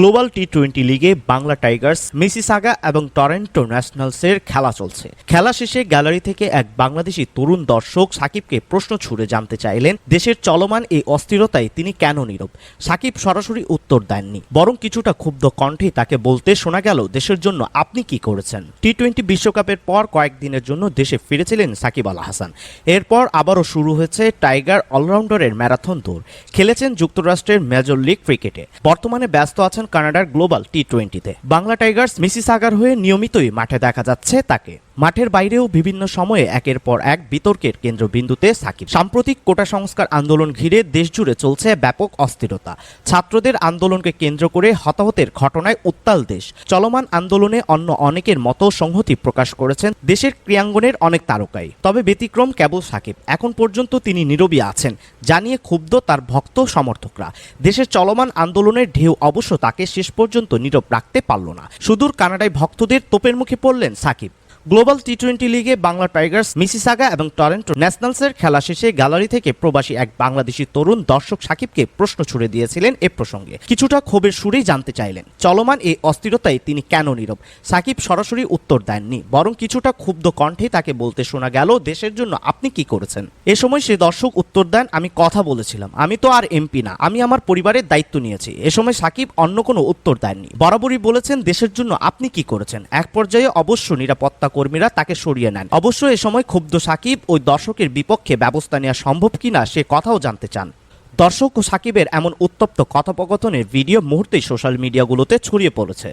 Global T twenty লিগে Bangla Tigers, Mississauga এবং Toronto ন্যাশনালসের খেলা চলছে। খেলা শেষে গ্যালারি থেকে এক বাংলাদেশি তরুণ দর্শক সাকিবকে প্রশ্ন ছুড়ে জানতে চাইলেন, দেশের চলমান এই অস্থিরতায় তিনি কেন নীরব? সাকিব সরাসরি উত্তর দেননি, বরং কিছুটা ক্ষুব্ধ কণ্ঠে তাকে বলতে শোনা গেল, দেশের জন্য আপনি কি করেছেন? টি টোয়েন্টি বিশ্বকাপের পর কয়েকদিনের জন্য দেশে ফিরেছিলেন সাকিব আল হাসান। এরপর আবারও শুরু হয়েছে টাইগার অলরাউন্ডারের ম্যারাথন দৌড়, খেলেছেন যুক্তরাষ্ট্রের মেজর লিগ ক্রিকেটে। বর্তমানে ব্যস্ত আছেন কানাডার গ্লোবাল টি টোয়েন্টিতে বাংলা টাইগার্স মিসিসাগার হয়ে নিয়মিতই মাঠে দেখা যাচ্ছে তাকে। মাঠের বাইরেও বিভিন্ন সময়ে একের পর এক বিতর্কের কেন্দ্রবিন্দুতে সাকিব। সাম্প্রতিক কোটা সংস্কার আন্দোলন ঘিরে দেশজুড়ে চলছে ব্যাপক অস্থিরতা। ছাত্রদের আন্দোলনকে কেন্দ্র করে হতাহতের ঘটনায় উত্তাল দেশ। চলমান আন্দোলনে অন্য অনেকের মতো সংহতি প্রকাশ করেছেন দেশের ক্রিয়াঙ্গনের অনেক তারকাই। তবে ব্যতিক্রম কেবল সাকিব। এখন পর্যন্ত তিনি নীরবই আছেন, জানিয়ে ক্ষুব্ধ তার ভক্ত সমর্থকরা। দেশের চলমান আন্দোলনের ঢেউ অবশ্য তাকে শেষ পর্যন্ত নীরব রাখতে পারল না। সুদূর কানাডায় ভক্তদের তোপের মুখে পড়লেন সাকিব। গ্লোবাল টি টোয়েন্টি লিগে বাংলা টাইগার্স মিসিসাগা এবং টরেন্টো ন্যাশনালসের খেলা শেষে গ্যালারি থেকে প্রবাসী এক বাংলাদেশি তরুণ দর্শক সাকিবকে প্রশ্ন ছুড়ে দিয়েছিলেন এ প্রসঙ্গে। কিছুটা ক্ষোভের সুরেই জানতে চাইলেন, চলমান এই অস্থিরতায় তিনি কেন নীরব? সাকিব সরাসরি উত্তর দেননি, বরং কিছুটা ক্ষুব্ধ কণ্ঠে তাকে বলতে শোনা গেল, দেশের জন্য আপনি কি করেছেন? এ সময় সে দর্শক উত্তর দেন, আমি কথা বলেছিলাম, আমি তো আর এমপি না, আমি আমার পরিবারের দায়িত্ব নিয়েছি। এ সময় সাকিব অন্য কোনো উত্তর দেননি, বরাবরই বলেছেন, দেশের জন্য আপনি কি করেছেন? এক পর্যায়ে অবশ্য নিরাপত্তা কর্মীরা তাকে সরিয়ে নেন। অবশ্য এ সময় ক্ষুব্ধ সাকিব ওই দর্শকের বিপক্ষে ব্যবস্থা নেওয়া সম্ভব কিনা সে কথাও জানতে চান। দর্শক ও সাকিবের এমন উত্তপ্ত কথোপকথনের ভিডিও মুহূর্তেই সোশ্যাল মিডিয়াগুলোতে ছড়িয়ে পড়েছে।